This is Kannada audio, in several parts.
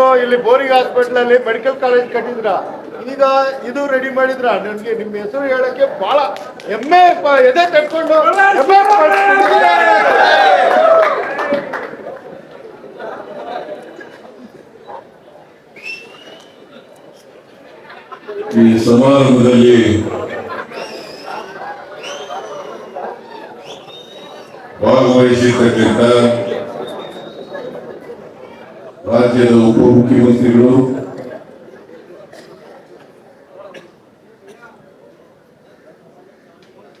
ಬಂದು ಇಲ್ಲಿ ಬೋರಿಂಗ್ ಹಾಸ್ಪಿಟಲ್ ಅಲ್ಲಿ ಮೆಡಿಕಲ್ ಕಾಲೇಜ್ ಕಟ್ಟಿದ್ರ. ಈಗ ಇದು ರೆಡಿ ಮಾಡಿದ್ರ. ನನಗೆ ನಿಮ್ಮ ಹೆಸರು ಹೇಳಕ್ಕೆ ಬಹಳ ಹೆಮ್ಮೆ ಎದೆ ತಟ್ಕೊಂಡು. ಈ ಸಮಾರಂಭದಲ್ಲಿ ಭಾಗವಹಿಸಿರ್ತಕ್ಕಂಥ ಉಪಮುಖ್ಯಮಂತ್ರಿಗಳು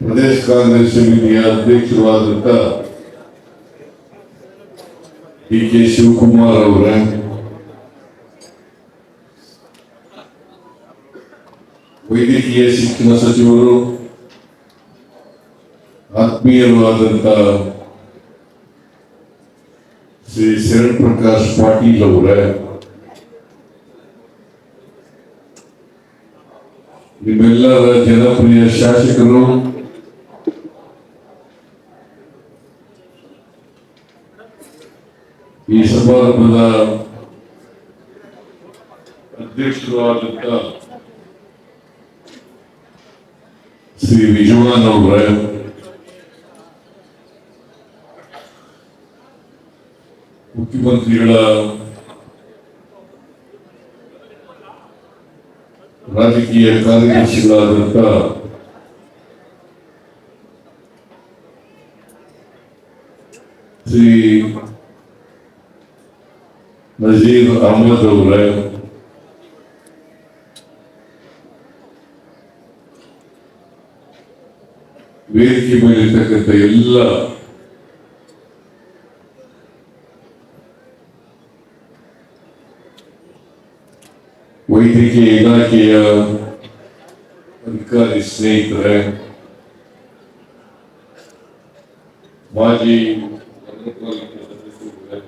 ಪ್ರದೇಶ ಕಾಂಗ್ರೆಸ್ ಸಮಿತಿಯ ಅಧ್ಯಕ್ಷರಾದಂಥ ಡಿ ಕೆ ಶಿವಕುಮಾರ್ ಅವರ ವೈದ್ಯಕೀಯ ಶಿಕ್ಷಣ ಸಚಿವರು ಆತ್ಮೀಯರು ಆದಂತ ಶ್ರೀ ಶರಣ್ ಪ್ರಕಾಶ್ ಪಾಟೀಲ್ ಅವರ ನಿಮ್ಮೆಲ್ಲರ ಜನಪ್ರಿಯ ಶಾಸಕರು. ಈ ಸಮಾರಂಭದ ಅಧ್ಯಕ್ಷರು ಆದಂತ ಶ್ರೀ ವಿಜವಾನ್ ಅವರ. ಮುಖ್ಯಮಂತ್ರಿಗಳ ರಾಜಕೀಯ ಕಾರ್ಯದರ್ಶಿಗಳಾದಂಥ ಶ್ರೀ ನಜೀರ್ ಅಹಮದ್ ಅವರೇ ವೇದಿಕೆ ಮೇಲಿರ್ತಕ್ಕಂಥ ಎಲ್ಲ ವೈದ್ಯಕೀಯ ಇಲಾಖೆಯ ಅಧಿಕಾರಿ ಸ್ನೇಹಿತರೆ ಮಾಜಿ ನಗರಪಾಲಿಕೆ ಸದಸ್ಯರುಗಳೇ,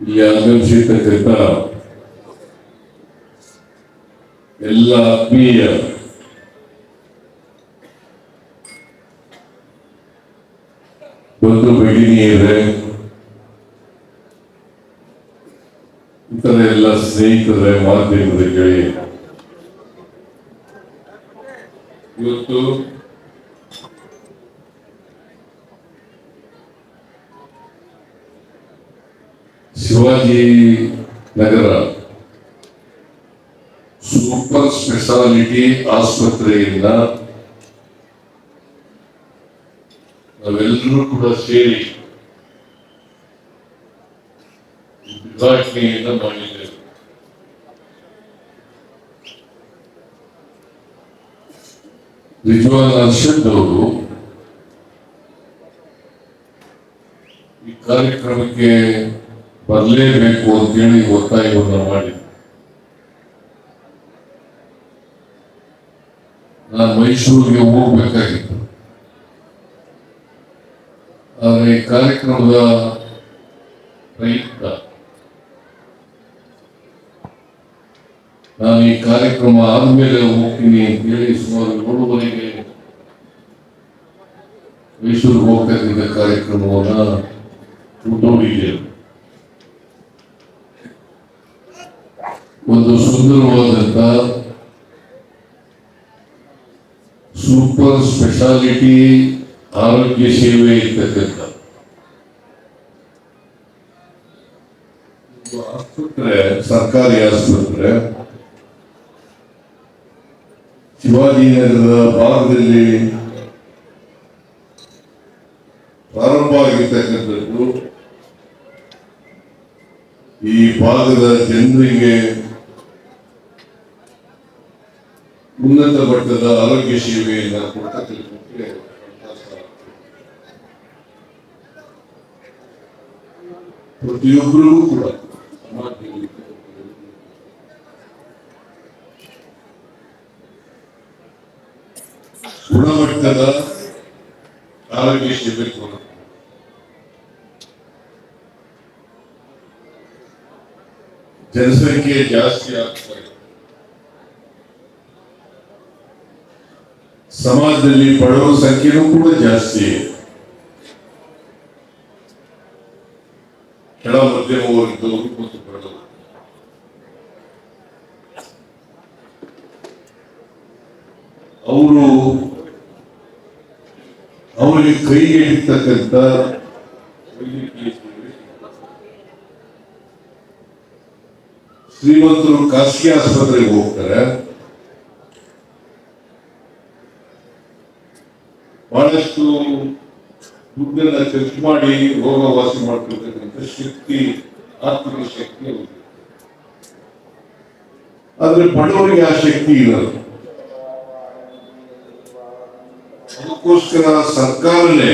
ಇಲ್ಲಿ ಆಗಮಿಸಿರ್ತಕ್ಕಂಥ ಎಲ್ಲ ಆತ್ಮೀಯ ಬಂಧು ಭಗಿನಿಯರೇ ಇತರ ಎಲ್ಲ ಸ್ನೇಹಿತರೆ ಮಾಧ್ಯಮದ ಇವತ್ತು ಶಿವಾಜಿ ನಗರ ಸೂಪರ್ ಸ್ಪೆಷಾಲಿಟಿ ಆಸ್ಪತ್ರೆಯಿಂದ ನಾವೆಲ್ಲರೂ ಕೂಡ ಸೇರಿ ಉದ್ಘಾಟನೆಯನ್ನ ಮಾಡಿದ್ದೇವೆ ರಿಜ್ವಾನ್ ಅರ್ಷದ್ ಅವರು ಈ ಕಾರ್ಯಕ್ರಮಕ್ಕೆ ಬರಲೇಬೇಕು ಅಂತೇಳಿ ಒತ್ತಾಯವನ್ನು ಮಾಡಿ ನಾನು ಮೈಸೂರಿಗೆ ಹೋಗ್ಬೇಕಾಗಿತ್ತು ಆದರೆ ಈ ಕಾರ್ಯಕ್ರಮದ ಪ್ರಯುಕ್ತ ನಾನು ಈ ಕಾರ್ಯಕ್ರಮ ಆದ್ಮೇಲೆ ಹೋಗ್ತೀನಿ ಅಂತೇಳಿ ಸುಮಾರು ಏಳುವರೆಗೆ ಮೈಸೂರಿಗೆ ಹೋಗ್ತಾ ಕಾರ್ಯಕ್ರಮವನ್ನ ಮುಂದೂಡಿದ್ದೇವೆ ಒಂದು ಸುಂದರವಾದಂತ ಸೂಪರ್ ಸ್ಪೆಷಾಲಿಟಿ ಆರೋಗ್ಯ ಸೇವೆ ಇರ್ತಕ್ಕಂಥ. ಆಸ್ಪತ್ರೆ ಸರ್ಕಾರಿ ಆಸ್ಪತ್ರೆ. ಶಿವಾಜಿನಗರದ ಭಾಗದಲ್ಲಿ ಪ್ರಾರಂಭ ಆಗಿರ್ತಕ್ಕಂಥದ್ದು ಈ ಭಾಗದ ಜನರಿಗೆ ಉನ್ನತ ಮಟ್ಟದ ಆರೋಗ್ಯ ಸೇವೆಯನ್ನು ಕೊಡ್ತಕ್ಕಂಥಕ್ಕೆ ಪ್ರತಿಯೊಬ್ಬರಿಗೂ ಕೂಡ ಸಮಾಜದಲ್ಲಿ ಗುಣಮಟ್ಟದ ಆರೋಗ್ಯ ಶಿಬಿರ ಜನಸಂಖ್ಯೆ ಜಾಸ್ತಿ ಆಗ್ತಾ ಇದೆ ಸಮಾಜದಲ್ಲಿ ಬಡವರ ಸಂಖ್ಯೆನೂ ಕೂಡ ಜಾಸ್ತಿ ಇದೆ. ವರ್ಗದವರು ಮತ್ತು ಬಡವರು. ಅವರು ಅವರಿಗೆ ಕೈಗೆ ಸೇವೆ ಶ್ರೀಮಂತರು ಖಾಸಗಿ ಆಸ್ಪತ್ರೆಗೆ ಹೋಗ್ತಾರೆ ಬಹಳಷ್ಟು ದುಡ್ಡನ್ನ ಖರ್ಚು ಮಾಡಿ ರೋಗ ವಾಸಿ ಮಾಡ್ಕೊಳ್ತಕ್ಕಂಥ ಶಕ್ತಿ ಆರ್ಥಿಕ ಶಕ್ತಿ. ಆದ್ರೆ ಬಡವರಿಗೆ ಆ ಶಕ್ತಿ ಇರಲ್ಲ ಅದಕ್ಕೋಸ್ಕರ ಸರ್ಕಾರನೇ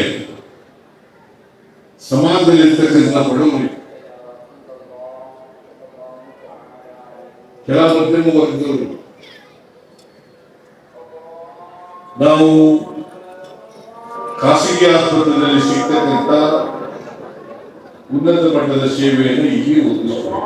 ಸಮಾಜದಲ್ಲಿರ್ತಕ್ಕಂಥ ಬಡವರಿಗೆ ಕೆಲ ಮಧ್ಯಮ ವರ್ಗದವರು, ನಾವು ಖಾಸಗಿ ಆಸ್ಪತ್ರೆಯಲ್ಲಿ ಸಿಗ್ತಕ್ಕಂಥ ಉನ್ನತ ಮಟ್ಟದ ಸೇವೆಯನ್ನು ಇಲ್ಲಿ ಒದಗಿಸಬೇಕು.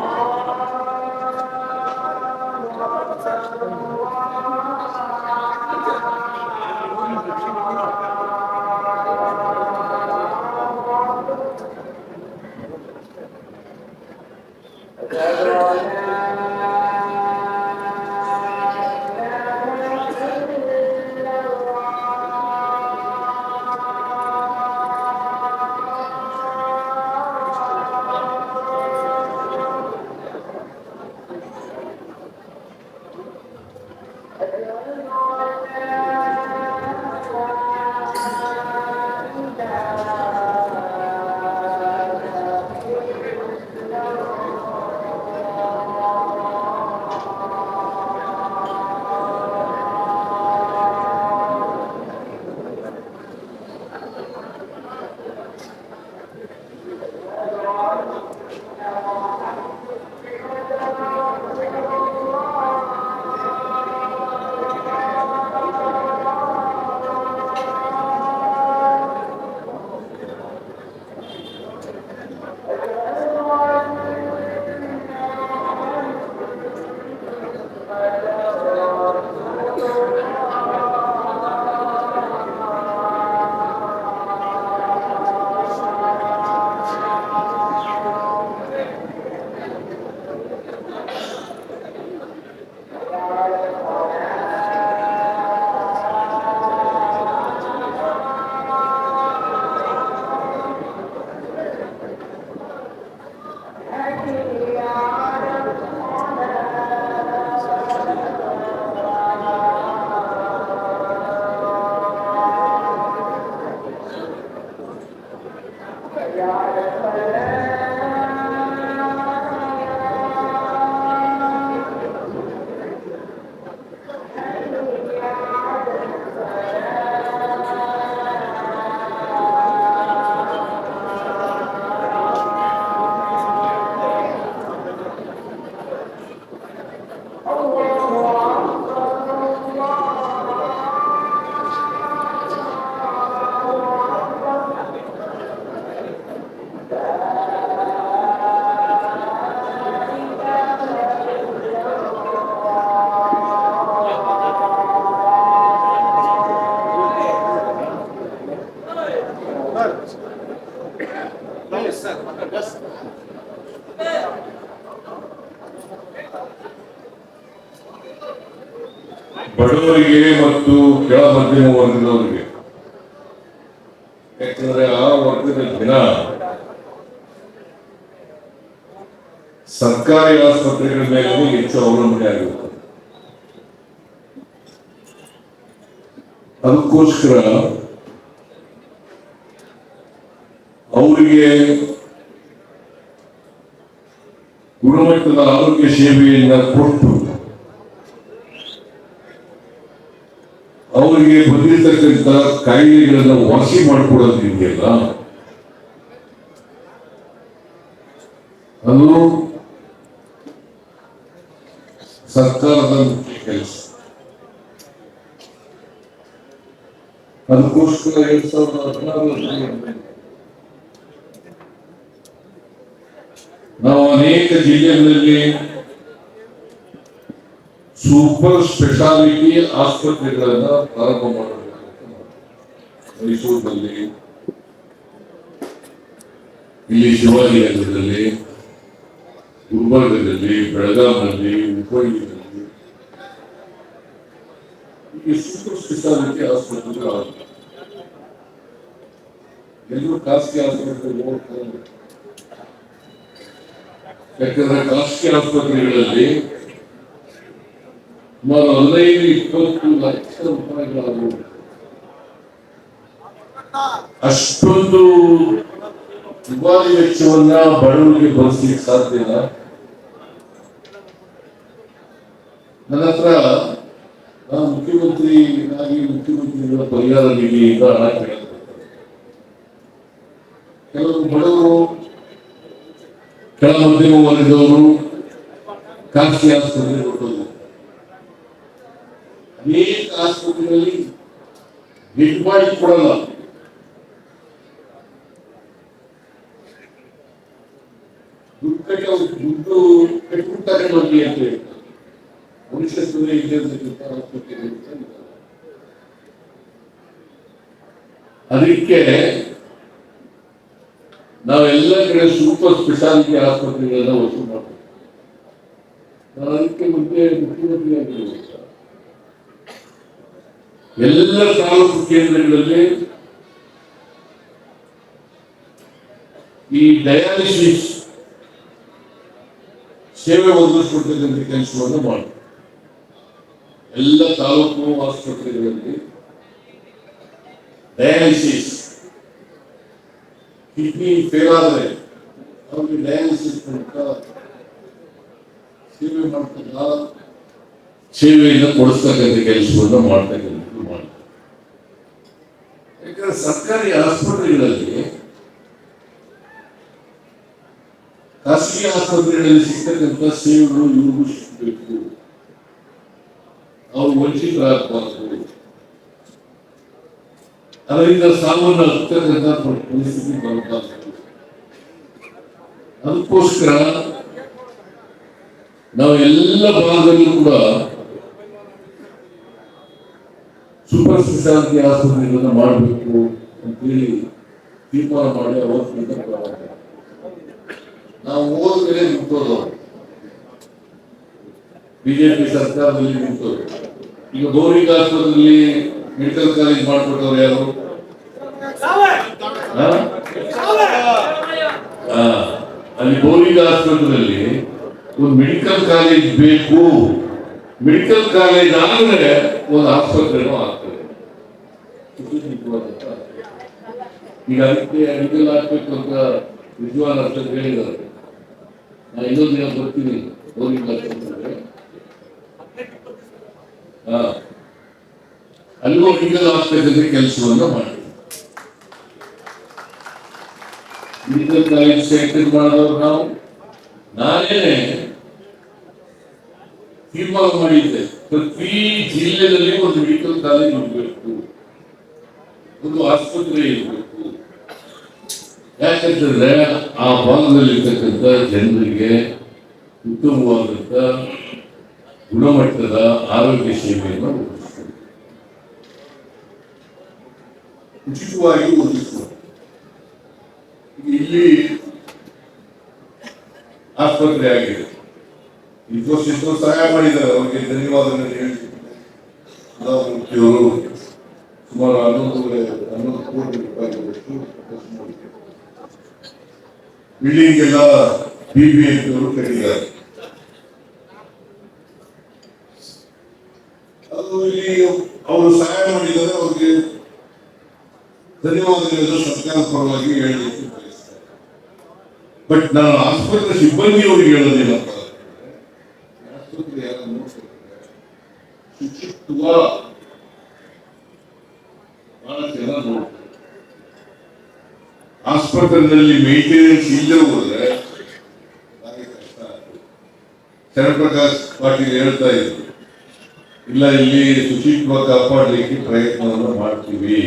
Yeah, ಬಡವರಿಗೆ ಮತ್ತು ಕೆಳ ಮಧ್ಯಮ ವರ್ಗದವರಿಗೆ. ಯಾಕಂದ್ರೆ ಆ ವರ್ಗದ ಜನ ಸರ್ಕಾರಿ ಆಸ್ಪತ್ರೆಗಳ ಮೇಲೆ ಹೆಚ್ಚು ಅವಲಂಬನೆ ಆಗಿರುತ್ತದೆ ಅದಕ್ಕೋಸ್ಕರ ಅವರಿಗೆ ಗುಣಮಟ್ಟದ ಆರೋಗ್ಯ ಸೇವೆಯನ್ನ ಕೊಟ್ಟು ಅವರಿಗೆ ಬಂದಿರತಕ್ಕಂಥ ಕಾಯಿಲೆಗಳನ್ನ ವಾಸಿ ಮಾಡಿಕೊಡೋದು ನಿಮಗೆಲ್ಲ? ಅದು ಸರ್ಕಾರದ ಮುಖ್ಯ ಕೆಲಸ. ಅದಕ್ಕೋಸ್ಕರ ಎರಡ್ ಸಾವಿರದ ಹದಿನಾರರಲ್ಲಿ ನಾವು ಅನೇಕ ಜಿಲ್ಲೆಗಳಲ್ಲಿ ಸೂಪರ್ ಸ್ಪೆಷಾಲಿಟಿ ಆಸ್ಪತ್ರೆಗಳನ್ನ ಪ್ರಾರಂಭ ಮಾಡಬೇಕು ಮೈಸೂರಿನಲ್ಲಿ ಇಲ್ಲಿ ಶಿವಾಜಿ ನಗರದಲ್ಲಿ ಗುಲ್ಬರ್ಗದಲ್ಲಿ ಬೆಳಗಾವಿನಲ್ಲಿ ಹುಬ್ಬಳ್ಳಿಯಲ್ಲಿ ಈ ಸೂಪರ್ ಸ್ಪೆಷಾಲಿಟಿ ಆಸ್ಪತ್ರೆಗಳು ಎಲ್ಲರೂ ಖಾಸಗಿ ಆಸ್ಪತ್ರೆಗೆ ಹೋಗ್ತಾರೆ ಯಾಕಂದ್ರೆ ಖಾಸಗಿ ಆಸ್ಪತ್ರೆಗಳಲ್ಲಿ ಸುಮಾರು ಹದಿನೈದು ಇಪ್ಪತ್ತು ಲಕ್ಷ ರೂಪಾಯಿಗಳಾಗುವುದು ಅಷ್ಟೊಂದು ದುಬಾರಿ ವೆಚ್ಚವನ್ನ ಬಡವರಿಗೆ ಬಳಸಲಿಕ್ಕೆ ಸಾಧ್ಯ ಇಲ್ಲ ನನ್ನ ಹತ್ರ ನಾನು ಮುಖ್ಯಮಂತ್ರಿ ಆಗಿ ಮುಖ್ಯಮಂತ್ರಿಗಳ ಪರಿಹಾರ ನಿಧಿಯಿಂದ ಹಣ ಕೇಳಿದೆ ಕೆಲವು ಬಡವರು ಕೆಳ ಮಧ್ಯಮ ವರ್ಗದವರು ಖಾಸಗಿ ಆಸ್ಪತ್ರೆ ಕೊಟ್ಟರು ಅನೇಕ ಆಸ್ಪತ್ರೆಗಳಲ್ಲಿ ಬೆಡ್ ಮಾಡಿ ಕೊಡಲ್ಲ. ದುಡ್ಡು ಕಟ್ಟಿ ಅವ್ರು ದುಡ್ಡು ಅಂತ ಹೇಳ್ತಾರೆ. ಅದಕ್ಕೆ ನಾವೆಲ್ಲ ಕಡೆ ಸೂಪರ್ ಸ್ಪೆಷಾಲಿಟಿ ಆಸ್ಪತ್ರೆಗಳನ್ನ ವಸೂಲು ಮಾಡ್ತೀವಿ ನಾನು ಅದಕ್ಕೆ ಮುಂದೆ ಮುಖ್ಯಮಂತ್ರಿ ಆಗಿರುವಾಗ ಎಲ್ಲ ತಾಲೂಕು ಕೇಂದ್ರಗಳಲ್ಲಿ ಈ ಡಯಾಲಿಸಿಸ್ ಸೇವೆ ಒದಗಿಸ್ಕೊಡ್ತಕ್ಕಂಥ ಕೆಲಸವನ್ನು ಮಾಡಿ. ಎಲ್ಲ ತಾಲೂಕು ಆಸ್ಪತ್ರೆಗಳಲ್ಲಿ ಡಯಾಲಿಸಿಸ್, ಕಿಡ್ನಿ ಫೇಲ್ ಆದರೆ ಅವ್ರಿಗೆ ಡಯಾಲಿಸಿಸ್ ಮೂಲಕ ಸೇವೆ ಮಾಡ್ತಕ್ಕ ಸೇವೆಯನ್ನು ಕೊಡಿಸ್ತಕ್ಕಂಥ ಕೆಲಸವನ್ನು ಮಾಡ್ತಕ್ಕಂಥದ್ದು ಮಾಡಿ ಯಾಕಂದ್ರೆ ಸರ್ಕಾರಿ ಆಸ್ಪತ್ರೆಗಳಲ್ಲಿ ಖಾಸಗಿ ಆಸ್ಪತ್ರೆಗಳಲ್ಲಿ ಸಿಗ್ತಕ್ಕಂಥ ಸೇವೆಗಳು ಇವ್ರಿಗೂ ಸಿಗಬೇಕು. ಅವ್ರು ವಂಚಿತರಾಗಬಾರದು. ಅದರಿಂದ ಸಾವನ್ನು ಹತ್ತಕ್ಕಂಥ ಪರಿಸ್ಥಿತಿ ಬರಬಾರದು. ಅದಕ್ಕೋಸ್ಕರ ನಾವು ಎಲ್ಲ ಭಾಗದಲ್ಲೂ ಕೂಡ ಸೂಪರ್ ಸ್ಪೆಷಾಲಿಟಿ ಆಸ್ಪತ್ರೆಗಳನ್ನು ಮಾಡಬೇಕು. ಅಂತೇಳಿ ತೀರ್ಮಾನ ಮಾಡಿ ಪ್ರಾರಂಭ ನಾವು ಹೋದ್ಮೇಲೆ ನಿಂತೋದು ಬಿಜೆಪಿ ಸರ್ಕಾರದಲ್ಲಿ ನಿಂತೋದು ಈಗ ಬೋರಿಂಗ್ ಆಸ್ಪತ್ರೆಯಲ್ಲಿ ಮೆಡಿಕಲ್ ಕಾಲೇಜ್ ಮಾಡ್ಕೊಟ್ಟವ್ರು ಯಾರು. ಅಲ್ಲಿ ಬೋರಿಂಗ್ ಆಸ್ಪತ್ರೆಯಲ್ಲಿ ಒಂದು ಮೆಡಿಕಲ್ ಕಾಲೇಜ್ ಬೇಕು. ಮೆಡಿಕಲ್ ಕಾಲೇಜ್ ಆಗಿದೆ ಒಂದು ಆಸ್ಪತ್ರೆನೂ ಆಗ್ತದೆ. ಈಗ ಅದಕ್ಕೆ ಮೆಡಿಕಲ್ ಹಾಕ್ಬೇಕು ಅಂತ ವಿದ್ವಾನ್ ಹೇಳಿದ್ದಾರೆ. ನಾನು ಇನ್ನೊಂದು ದಿನ ಬರ್ತೀನಿ. ಹಾ. ಅಲ್ಲಿಗೂ ಮೆಡಿಕಲ್ ಆಗ್ತಕ್ಕಂಥ ಕೆಲಸವನ್ನ ಮಾಡಿ. ಸೆಲೆಕ್ಟ್ ಮಾಡಿದವರು ನಾವು. ನಾನೇನೆ ತೀರ್ಮಾನ ಮಾಡಿದ್ದೆ. ಪ್ರತಿ ಜಿಲ್ಲೆಯಲ್ಲಿ ಒಂದು ಮೆಡಿಕಲ್ ಕಾಲೇಜ್ ಇರಬೇಕು ಒಂದು ಆಸ್ಪತ್ರೆ ಇರಬೇಕು. ಯಾಕಂತಂದ್ರೆ ಆ ಭಾಗದಲ್ಲಿ ಇರ್ತಕ್ಕಂಥ ಜನರಿಗೆ ಉತ್ತಮವಾದಂತ ಗುಣಮಟ್ಟದ ಆರೋಗ್ಯ ಸೇವೆಯನ್ನು. ಉಚಿತವಾಗಿ ಒದಗಿಸುವ ಇಲ್ಲಿ ಆಸ್ಪತ್ರೆ ಆಗಿದೆ. ಇದ್ದಷ್ಟು ಸಹಾಯ ಮಾಡಿದ್ದಾರೆ, ಅವರಿಗೆ ಧನ್ಯವಾದಗಳನ್ನು ಹೇಳ್ತೀನಿ ಸುಮಾರು ಹನ್ನೊಂದು ಹನ್ನೊಂದು ಕೋಟಿ ರೂಪಾಯಿಗಳಷ್ಟು ಖರ್ಚು ಬಿಲ್ಡಿಂಗ್ ಎಲ್ಲ ಬಿ ಬಿ ಅವರು ಕಟ್ಟಿದ್ದಾರೆ ಅದು ಇಲ್ಲಿ ಅವರು ಸಹಾಯ ಮಾಡಿದ್ದಾರೆ, ಅವ್ರಿಗೆ ಧನ್ಯವಾದಗಳನ್ನು ಸರ್ಕಾರದ ಪರವಾಗಿ ಹೇಳಲಿಕ್ಕೆ ಬಟ್ ನಾನು ಆಸ್ಪತ್ರೆ ಸಿಬ್ಬಂದಿಯವರಿಗೆ ಹೇಳೋದೇನಪ್ಪ ಹೇಳೋದಿಲ್ಲ. ಆಸ್ಪತ್ರೆ ಯಾರು ನೋಡ್ತಿರ್ತಾರೆ ಶುಚಿತ್ವ ಬಹಳ ಜನ ನೋಡ್ತಾರೆ. ಆಸ್ಪತ್ರೆಯಲ್ಲಿ ಮೇಂಟೆನೆನ್ಸ್ ಇಲ್ಲದೆ ಹೋದ್ರೆ. ಶರಣಪ್ರಕಾಶ್ ಪಾಟೀಲ್ ಹೇಳ್ತಾ ಇದ್ರು, ಇಲ್ಲ, ಇಲ್ಲಿ ಶುಚಿತ್ವ ಕಾಪಾಡಲಿಕ್ಕೆ ಪ್ರಯತ್ನವನ್ನು ಮಾಡ್ತೀವಿ.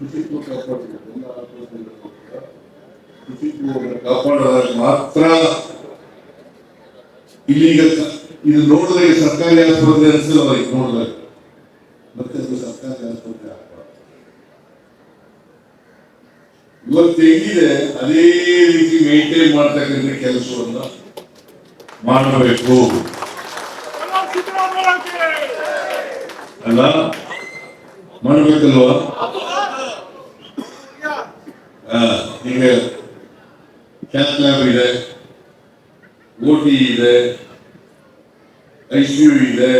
ಶುಚಿತ್ವ ಮಾತ್ರ. ಇಲ್ಲಿಗ ಇದು ನೋಡಿದ್ರೆ ಸರ್ಕಾರಿ ಆಸ್ಪತ್ರೆ ಅನಿಸಲ್ಲ ನೋಡಿದಾಗ ಮತ್ತೆ ಸರ್ಕಾರಿ ಆಸ್ಪತ್ರೆ ಇವತ್ತು ಹೆಂಗಿದೆ, ಅದೇ ರೀತಿ ಮೇಂಟೈನ್ ಮಾಡ್ತಕ್ಕಂಥ ಕೆಲಸವನ್ನ ಮಾಡಬೇಕು. ಅಲ್ಲ, ಮಾಡ್ಬೇಕಲ್ವಾ? ಈಗ ಕ್ಯಾಶ್ ಲ್ಯಾಬ್ ಇದೆ, ಓ ಟಿ ಇದೆ, ಐ ಸಿ ಯು ಇದೆ,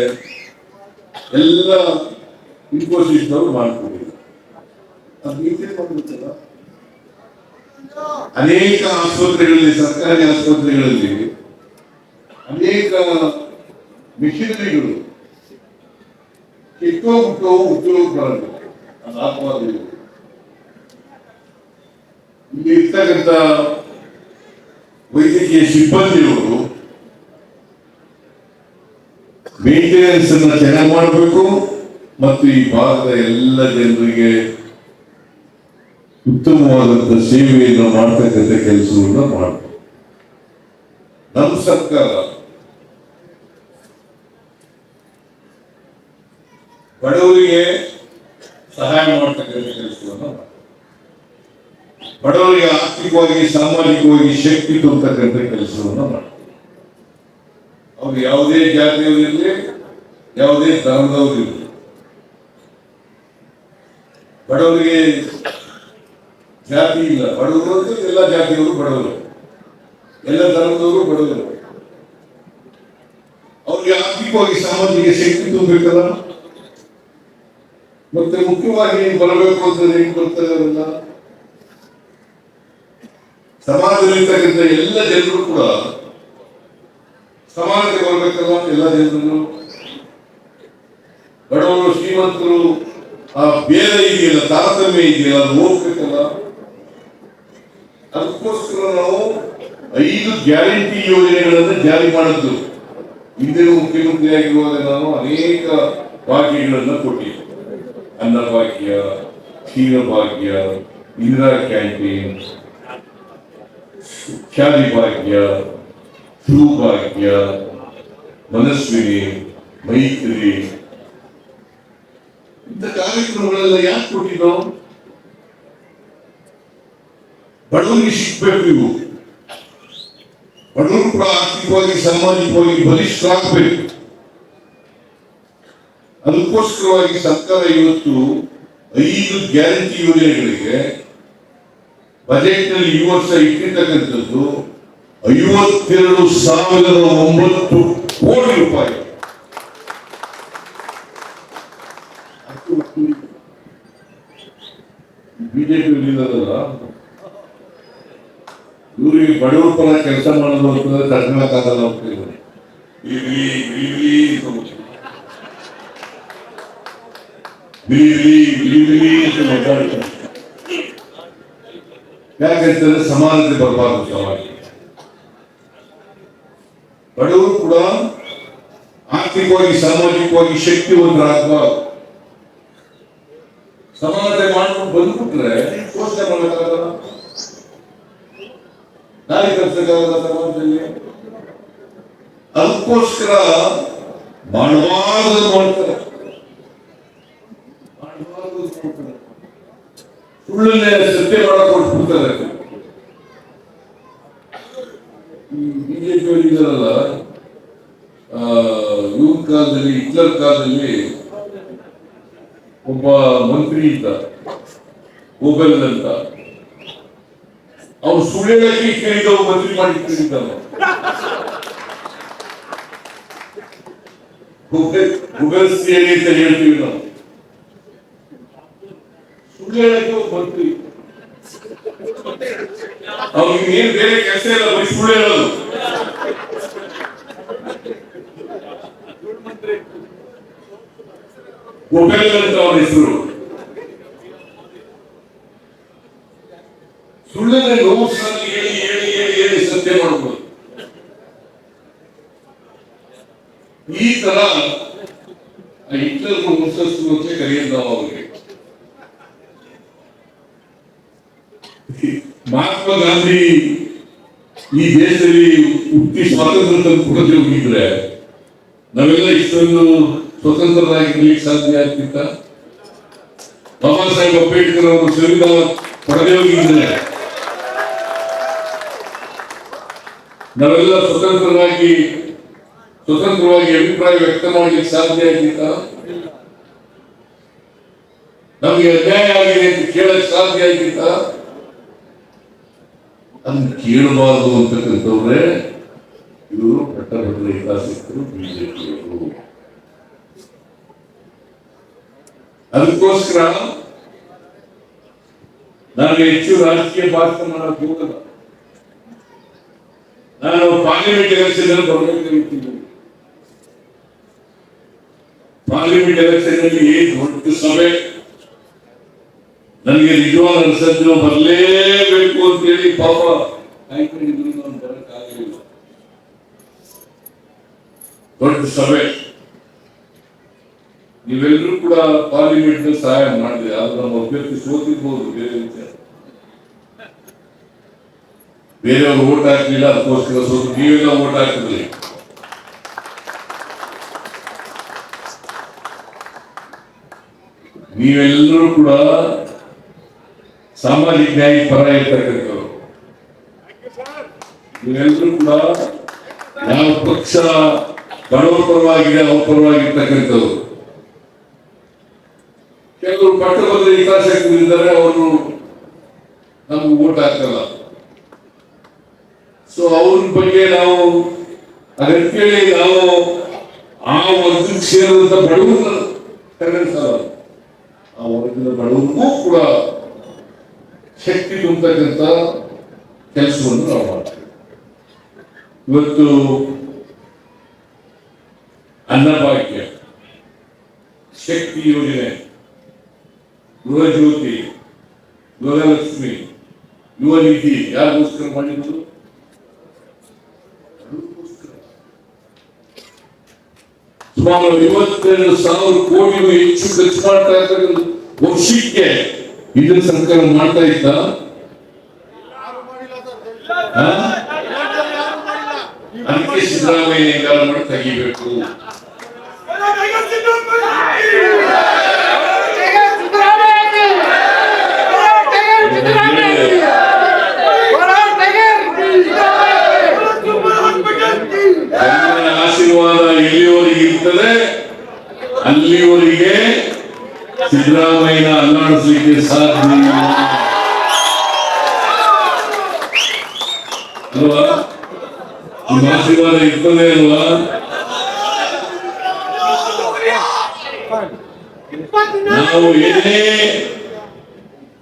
ಎಲ್ಲ ಇನ್ಫೋಸಿಸ್ ಅವರು ಮಾಡ್ಕೊಂಡಿದ್ದಾರೆ. ಅದು ಮೇಂಟೈನ್ ಮಾಡ್ಬೇಕಲ್ಲ? ಅನೇಕ ಆಸ್ಪತ್ರೆಗಳಲ್ಲಿ, ಸರ್ಕಾರಿ ಆಸ್ಪತ್ರೆಗಳಲ್ಲಿ ಅನೇಕ ಮಿಷನರಿಗಳು ಕೆಟ್ಟೋಗ್ಬಿಟ್ಟು ಉದ್ಯೋಗ ಉದ್ಯೋಗಗಳನ್ನು. ಇಲ್ಲಿ ಇರ್ತಕ್ಕಂಥ ವೈದ್ಯಕೀಯ ಸಿಬ್ಬಂದಿಯವರು ಮೇಂಟೆನೆನ್ಸ್ ಅನ್ನು ಚೆನ್ನಾಗಿ ಮಾಡಬೇಕು ಮತ್ತು ಈ ಭಾಗದ ಎಲ್ಲ ಜನರಿಗೆ ಉತ್ತಮವಾದಂತ ಸೇವೆಯನ್ನು ಮಾಡ್ತಕ್ಕಂಥ ಕೆಲಸವನ್ನು ಮಾಡಬೇಕು ನಮ್ಮ ಸರ್ಕಾರ ಬಡವರಿಗೆ ಸಹಾಯ ಮಾಡ್ತಕ್ಕಂಥ ಕೆಲಸವನ್ನು. ಬಡವರಿಗೆ ಆರ್ಥಿಕವಾಗಿ, ಸಾಮಾಜಿಕವಾಗಿ ಶಕ್ತಿ ತುಂಬತಕ್ಕಂಥ ಕೆಲಸವನ್ನು ಮಾಡ್ತಾರೆ ಅವ್ರು ಯಾವುದೇ ಜಾತಿಯವರಿರಲಿ ಯಾವುದೇ ಧರ್ಮದವರಿರಲಿ ಬಡವರಿಗೆ ಜಾತಿ ಇಲ್ಲ. ಬಡವರು ಅಂದ್ರೆ ಎಲ್ಲ ಜಾತಿಯವರು ಬಡವರು. ಎಲ್ಲ ಧರ್ಮದವರು ಬಡವರು. ಅವ್ರಿಗೆ ಆರ್ಥಿಕವಾಗಿ ಸಾಮಾಜಿಕ ಶಕ್ತಿ ತುಂಬಬೇಕಲ್ಲ? ಮತ್ತೆ ಮುಖ್ಯವಾಗಿ ಬರಬೇಕು ಅಂತ ಹೆಂಗ್ ಬರ್ತಾ ಇರಲ್ಲ ಸಮಾಜದಲ್ಲಿರ್ತಕ್ಕಂಥ ಎಲ್ಲ ಜನರು ಕೂಡ ಸಮಾಜಕ್ಕೆ ಬರಬೇಕಲ್ಲ ಎಲ್ಲ ಜನರು ಬಡವರು ಶ್ರೀಮಂತರು, ಆ ಬೇರೆ ಇದೆಯಲ್ಲ, ತಾರತಮ್ಯ ಇದೆಯಲ್ಲ, ಅದು ಹೋಗ್ಬೇಕಲ್ಲ? ಅದಕ್ಕೋಸ್ಕರ ನಾವು ಐದು ಗ್ಯಾರಂಟಿ ಯೋಜನೆಗಳನ್ನು ಜಾರಿ ಮಾಡಿದ್ದು ಹಿಂದಿನ ಮುಖ್ಯಮಂತ್ರಿಯಾಗಿರುವಾಗ ನಾನು ಅನೇಕ ಭಾಗ್ಯಗಳನ್ನು ಕೊಟ್ಟಿದ್ದೆ. ಅನ್ನಭಾಗ್ಯ, ಕ್ಷೀರಭಾಗ್ಯ, ಇಂದಿರಾ ಕ್ಯಾಂಟೀನ್ ಖ್ಯಾಲಿ ಭಾಗ್ಯ ಭಾಗ್ಯ, ಮನಸ್ವಿನಿ, ಮೈತ್ರಿ. ಇಂಥ ಕಾರ್ಯಕ್ರಮಗಳೆಲ್ಲ ಯಾಕೆ ಕೊಟ್ಟಿದ್ದೋ ಬಡವರಿಗೆ ನೀವು. ಬಡವರು ಕೂಡ ಆರ್ಥಿಕವಾಗಿ ಸಾಮಾಜಿಕವಾಗಿ ಬಲಿಷ್ಠರಾಗಬೇಕು. ಅದಕ್ಕೋಸ್ಕರವಾಗಿ ಸರ್ಕಾರ ಇವತ್ತು ಐದು ಗ್ಯಾರಂಟಿ ಯೋಜನೆಗಳಿಗೆ ಬಜೆಟ್ನಲ್ಲಿ ಈ ವರ್ಷ ಇಟ್ಟಿರ್ತಕ್ಕಂಥದ್ದು ಐವತ್ತೆರಡು ಸಾವಿರದ ಒಂಬತ್ತು ಕೋಟಿ ರೂಪಾಯಿ. ಬಿಜೆಪಿ ಇವರಿಗೆ ಬಡವರು ಪರ ಕೆಲಸ ಮಾಡೋದು ಅಂತಂದ್ರೆ ತಡ್ಕೊಳಕ್ಕಾಗಲ್ಲ ಮಾತಾಡ್ತಾರೆ. ಯಾಕಂತಂದ್ರೆ ಸಮಾನತೆ ಬರಬಾರ್ದು ಸಮಾಜ. ಬಡವರು ಕೂಡ ಆರ್ಥಿಕವಾಗಿ ಸಾಮಾಜಿಕವಾಗಿ ಶಕ್ತಿ ಶಕ್ತಿವಂತರಾಗಬಾರ್ದು. ಸಮಾನತೆ ಮಾಡ್ಕೊಂಡು ಬಂದ್ಬಿಟ್ರೆ ಶೋಷಣೆ ಮಾಡಕ್ಕಾಗಲ್ಲ. ನಾಳೆ ಕಲ್ಸಕ್ಕಾಗಲ್ಲ ಸಮಾಜದಲ್ಲಿ ಅದಕ್ಕೋಸ್ಕರ ಮಾಡಬಾರದು ಮಾಡ್ತಾರೆ. ಸುಳ್ಳನ್ನೇ ಸತ್ಯ ಮಾಡಿಕೊಟ್ಬಿಡ್ತಾರೆ. ಬಿಜೆಪಿ ಇವನ್ ಕಾಲದಲ್ಲಿ, ಹಿಟ್ಲರ್ ಕಾಲದಲ್ಲಿ ಒಬ್ಬ ಮಂತ್ರಿ ಇದ್ದ, ಓಬೆಲ್ ಅಂತ. ಅವ್ನು ಸುಳ್ಳಿನಲ್ಲಿ ಕೇಳಿದವು ಮದುವೆ ಮಾಡಿ ಕೇಳಿದ್ದಾನೆ ಗುಗಲ್ ಸೇರಿ ಅಂತ ಹೇಳ್ತೀವಿ ನಾವು. ಸುಳ್ಳು ಹೇಳಕ್ಕೆ ಒಬ್ಬ ಮಂತ್ರಿ ಅವ್ನಿಗೆ ಏನ್ ಬೇರೆ ಕೆಲಸ ಇಲ್ಲ ಬರೀ ಸುಳ್ಳು ಅಂತ ಹೆಸರು. ಸುಳ್ಳನ್ನ ನೋಟ್ಸ್ನಲ್ಲಿ ಹೇಳಿ ಹೇಳಿ ಹೇಳಿ ಹೇಳಿ ಸತ್ಯ ಮಾಡ್ಬೋದು. ಈ ತರ ಹಿಟ್ಲರ್ ಮುಸಸ್ಸು ಅಂತ ಕರೆಯೋದು ನಾವು ಅವ್ರಿಗೆ. ಮಹಾತ್ಮ ಗಾಂಧಿ ಈ ದೇಶದಲ್ಲಿ ಹುಟ್ಟಿ ಸ್ವಾತಂತ್ರ್ಯ ತಂದುಕೊಡದೆ ಹೋಗಿದ್ರೆ ನಾವೆಲ್ಲ ಇಷ್ಟೊಂದು ಸ್ವತಂತ್ರರಾಗಿರ್ಲಿಕ್ಕೆ ಸಾಧ್ಯ ಆಗ್ತಿತ್ತ? ಬಾಬಾ ಸಾಹೇಬ್ ಅಂಬೇಡ್ಕರ್ ಅವರು ಸಂವಿಧಾನ ಪಡೆದೇ ಹೋಗಿದ್ದಾರೆ ನಾವೆಲ್ಲ ಸ್ವತಂತ್ರವಾಗಿ ಸ್ವತಂತ್ರವಾಗಿ ಅಭಿಪ್ರಾಯ ವ್ಯಕ್ತ ಮಾಡಲಿಕ್ಕೆ ಸಾಧ್ಯ ಆಗಿತ್ತ? ನಮಗೆ ಅನ್ಯಾಯ ಆಗಿದೆ ಅಂತ ಕೇಳಕ್ ಸಾಧ್ಯ ಆಗಿತ್ತ? ಅದನ್ನು ಕೇಳಬಾರದು ಅಂತಕ್ಕಂಥವ್ರೆ ಇವರು ಪಟ್ಟಭದ್ರ ಹಿತಾಸಕ್ತರು ಬಿಜೆಪಿಯವರು. ಅದಕ್ಕೋಸ್ಕರ ನನಗೆ ಹೆಚ್ಚು ರಾಜಕೀಯ ಭಾಷಣ ಮಾಡಕ್ ಹೋಗಲ್ಲ. ನಾನು ಪಾರ್ಲಿಮೆಂಟ್ ಎಲೆಕ್ಷನ್ ಅಲ್ಲಿ ಬರ್ಬೇಕು ಪಾರ್ಲಿಮೆಂಟ್ ಎಲೆಕ್ಷನ್ ಅಲ್ಲಿ ದೊಡ್ಡ ಸಭೆ ನನಗೆ ನಿಜವಾದ ಅನ್ಸದ್ದು ಬರಲೇಬೇಕು ಅಂತೇಳಿ ಪಾಪ ಬರಕ್ಕಾಗಲಿಲ್ಲ ದೊಡ್ಡ ಸಭೆ. ನೀವೆಲ್ಲರೂ ಕೂಡ ಪಾರ್ಲಿಮೆಂಟ್ ಸಹಾಯ ಮಾಡಿದೆ ಆದ್ರೆ ನಮ್ಮ ಅಭ್ಯರ್ಥಿ ಸೋತಿರ್ಬೋದು ಬೇರೆ ವಿಚಾರ. ಬೇರೆಯವರು ಓಟ್ ಹಾಕ್ಲಿಲ್ಲ ಅದಕ್ಕೋಸ್ಕರ ಸ್ವಲ್ಪ ನೀವೆಲ್ಲ ಓಟ್ ಹಾಕಿದ್ರಿ ನೀವೆಲ್ಲರೂ ಕೂಡ ಸಾಮಾಜಿಕ ನ್ಯಾಯ ಪರ ಇರ್ತಕ್ಕಂಥವ್ರು. ನೀವೆಲ್ಲರೂ ಕೂಡ ಯಾವ ಪಕ್ಷ ಬಡವರ ಪರವಾಗಿದೆ ಅವ್ರ ಪರವಾಗಿರ್ತಕ್ಕಂಥವ್ರು. ಕೆಲವರು ಪಟ್ಟಭದ್ರ ಹಿತಾಸಕ್ತರಿದ್ದಾರೆ ಅವರು ನಮ್ಗೆ ಓಟ್ ಹಾಕಲ್ಲ. ಬಗ್ಗೆ ನಾವು ಅದಕ್ಕೆ ನಾವು ಆ ವರ್ಗಕ್ಕೆ ಸೇರಿದಂತ ಬಡವರು ಕರೆನ್ಸಲ್ಲ ಆ ವರ್ಗದ ಬಡವರಿಗೂ ಕೂಡ ಶಕ್ತಿ ತುಂಬತಕ್ಕಂಥ ಕೆಲಸವನ್ನು ನಾವು ಮಾಡ್ತೇವೆ. ಇವತ್ತು ಅನ್ನಭಾಗ್ಯ, ಶಕ್ತಿ ಯೋಜನೆ ಗೃಹಜ್ಯೋತಿ ಗೃಹಲಕ್ಷ್ಮಿ, ಯುವ ನಿಧಿ, ಯಾರಿಗೋಸ್ಕರ ಮಾಡಿದ್ರು? ಸುಮಾರು ಐವತ್ತೆರಡು ಸಾವಿರ ಕೋಟಿಗೂ ಹೆಚ್ಚು ಖರ್ಚು ಮಾಡ್ತಾ ಇರ್ತಕ್ಕಂಥ ವರ್ಷಕ್ಕೆ ಇದನ್ನ ಸರ್ಕಾರ ಮಾಡ್ತಾ ಇತ್ತ ಅದಕ್ಕೆ ಸಿದ್ದರಾಮಯ್ಯ ತೆಗಿಬೇಕು ಇರ್ತದೆ ಅಲ್ಲಿವರೆಗೆ ಸಿದ್ದರಾಮಯ್ಯ ಅಲ್ಲಾಡಿಸ್ಲಿಕ್ಕೆ ಸಾಧ್ಯ. ಅಲ್ವಾ ಆಶೀರ್ವಾದ ಇರ್ತದೆ ಅಲ್ವಾ ನಾವು ಏನೇ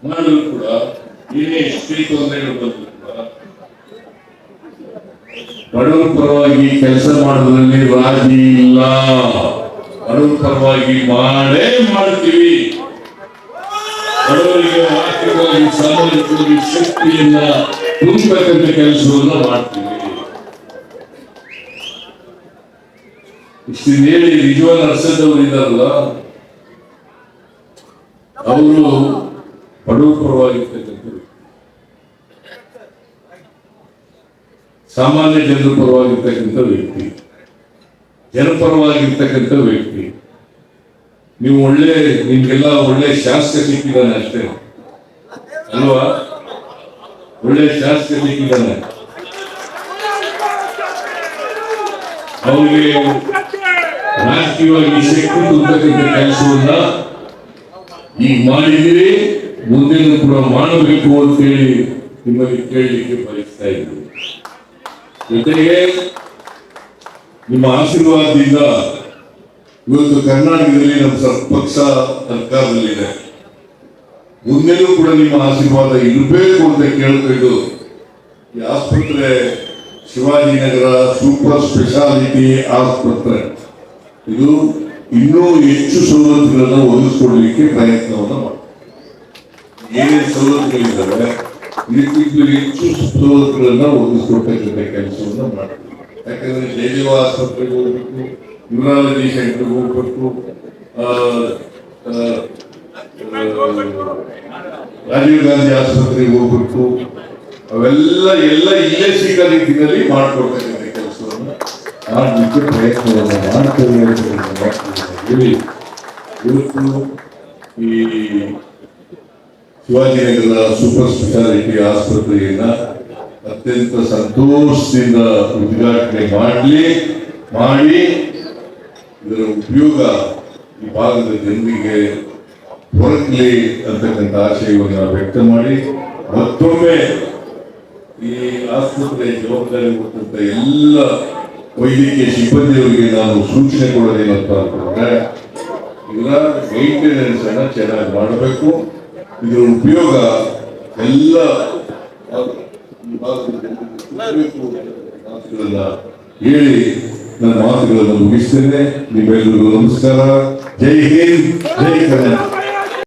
ಮಾಡಿದ್ರು ಕೂಡ ಏನೇ ಎಷ್ಟೇ ತೊಂದರೆಗಳು ಬಂದ್ರು ಬಡವರ ಪರವಾಗಿ ಕೆಲಸ ಮಾಡೋದ್ರಲ್ಲಿ ರಾಜಿ ಇಲ್ಲ. ಬಡವರ ಪರವಾಗಿ ಮಾಡೇ ಮಾಡ್ತೀವಿ ಬಡವರಿಗೆ ಆರ್ಥಿಕವಾಗಿ ಸಾಮಾಜಿಕವಾಗಿ ಶಕ್ತಿಯಿಂದ ತುಂಬತಕ್ಕಂಥ ಕೆಲಸವನ್ನು ಮಾಡ್ತೀವಿ. ಇಷ್ಟು ಹೇಳಿ ನಿಜವಾದ ಅರ್ಸದವರು ಇದ್ದಾರಲ್ಲ, ಅವರು ಪರವಾಗಿರ್ತಕ್ಕಂಥವ್ರು ಸಾಮಾನ್ಯ ಜನರ ಪರವಾಗಿರ್ತಕ್ಕಂಥ ವ್ಯಕ್ತಿ. ಜನಪರವಾಗಿರ್ತಕ್ಕಂಥ ವ್ಯಕ್ತಿ. ನೀವು ಒಳ್ಳೆ, ನಿಮ್ಗೆಲ್ಲ ಒಳ್ಳೆ ಶಾಸ್ತ್ರ ಸಿಕ್ಕಿದ್ದಾನೆ ಅಷ್ಟೇ. ಅಲ್ವಾ? ಒಳ್ಳೆ ಶಾಸ್ತ್ರ ಸಿಕ್ಕಿದ್ದಾನೆ. ಅವರಿಗೆ ರಾಜಕೀಯವಾಗಿ ಶಕ್ತಿ ಕೆಲಸವನ್ನ ಈಗ ಮಾಡಿದಿರಿ ಮುಂದಿನ ಕೂಡ ಮಾಡಬೇಕು ಅಂತೇಳಿ ನಿಮಗೆ ಕೇಳಲಿಕ್ಕೆ ಬಯಸ್ತಾ ಇದ್ದೀನಿ. ಜೊತೆಗೆ ನಿಮ್ಮ ಆಶೀರ್ವಾದದಿಂದ ಇವತ್ತು ಕರ್ನಾಟಕದಲ್ಲಿ ನಮ್ಮ ಪಕ್ಷ ಸರ್ಕಾರದಲ್ಲಿದೆ. ಮುಂದೆಯೂ ಕೂಡ ನಿಮ್ಮ ಆಶೀರ್ವಾದ ಇರಬೇಕು ಅಂತ ಕೇಳ್ಕೊಂಡು ಈ ಆಸ್ಪತ್ರೆ ಶಿವಾಜಿನಗರ ಸೂಪರ್ ಸ್ಪೆಷಾಲಿಟಿ ಆಸ್ಪತ್ರೆ. ಇದು ಇನ್ನೂ ಹೆಚ್ಚು ಸವಲತ್ತುಗಳನ್ನು ಒದಗಿಸ್ಕೊಡ್ಲಿಕ್ಕೆ ಪ್ರಯತ್ನವನ್ನು ಮಾಡ್ತೀವಿ. ಏನೇನು ಸವಲತ್ತುಗಳಿದ್ದಾವೆ? ಇದಕ್ಕಿಂತ ಹೆಚ್ಚು ಸವಲತ್ತುಗಳನ್ನ ಓದಿಸ್ಕೊಡ್ತಕ್ಕಂಥ ಕೆಲಸವನ್ನ ಮಾಡಬೇಕು ಯಾಕಂದ್ರೆ ಜಯದೇವ ಆಸ್ಪತ್ರೆಗೆ ಹೋಗ್ಬೇಕು ನ್ಯೂರಾಲಜಿ ಸೆಂಟರ್ಗೆ ಹೋಗ್ಬೇಕು ರಾಜೀವ್ ಗಾಂಧಿ ಆಸ್ಪತ್ರೆಗೆ ಹೋಗ್ಬೇಕು ಅವೆಲ್ಲ ಎಲ್ಲ ಇಲ್ಲೇ ಸಿಗ ರೀತಿಯಲ್ಲಿ ಮಾಡ್ಕೊಡ್ತಕ್ಕಂಥ ಕೆಲಸವನ್ನು ಮಾಡಲಿಕ್ಕೆ ಪ್ರಯತ್ನವನ್ನು ಮಾಡ್ತೇವೆ ಇವತ್ತು ಈ ಶಿವಾಜಿನಗರ ಸೂಪರ್ ಸ್ಪೆಷಾಲಿಟಿ ಆಸ್ಪತ್ರೆಯನ್ನ ಅತ್ಯಂತ ಸಂತೋಷದಿಂದ ಉದ್ಘಾಟನೆ ಮಾಡಲಿ, ಮಾಡಿ. ಇದರ ಉಪಯೋಗ ಈ ಭಾಗದ ಜನರಿಗೆ ಹೊರಕಲಿ ಅಂತಕ್ಕಂಥ ಆಶಯವನ್ನು ವ್ಯಕ್ತ ಮಾಡಿ. ಮತ್ತೊಮ್ಮೆ ಈ ಆಸ್ಪತ್ರೆಯ ಜವಾಬ್ದಾರಿ ಕೊಟ್ಟಂತ ಎಲ್ಲ ವೈದ್ಯಕೀಯ ಸಿಬ್ಬಂದಿಯವರಿಗೆ ನಾನು ಸೂಚನೆ ಕೊಡೋದೇನಂತ ಅಂತಂದ್ರೆ ಇದರ ಮೇಂಟೆನೆನ್ಸ್ ಅನ್ನ ಚೆನ್ನಾಗಿ ಮಾಡಬೇಕು. ಇದರ ಉಪಯೋಗ ಎಲ್ಲ ಹೇಳಿ ನನ್ನ ಮಾತುಗಳನ್ನು ಮುಗಿಸ್ತೇನೆ. ನಿಮ್ಮೆಲ್ಲರಿಗೂ ನಮಸ್ಕಾರ. ಜೈ ಹಿಂದ್ ಜೈ ಕರ್ನಾಟಕ.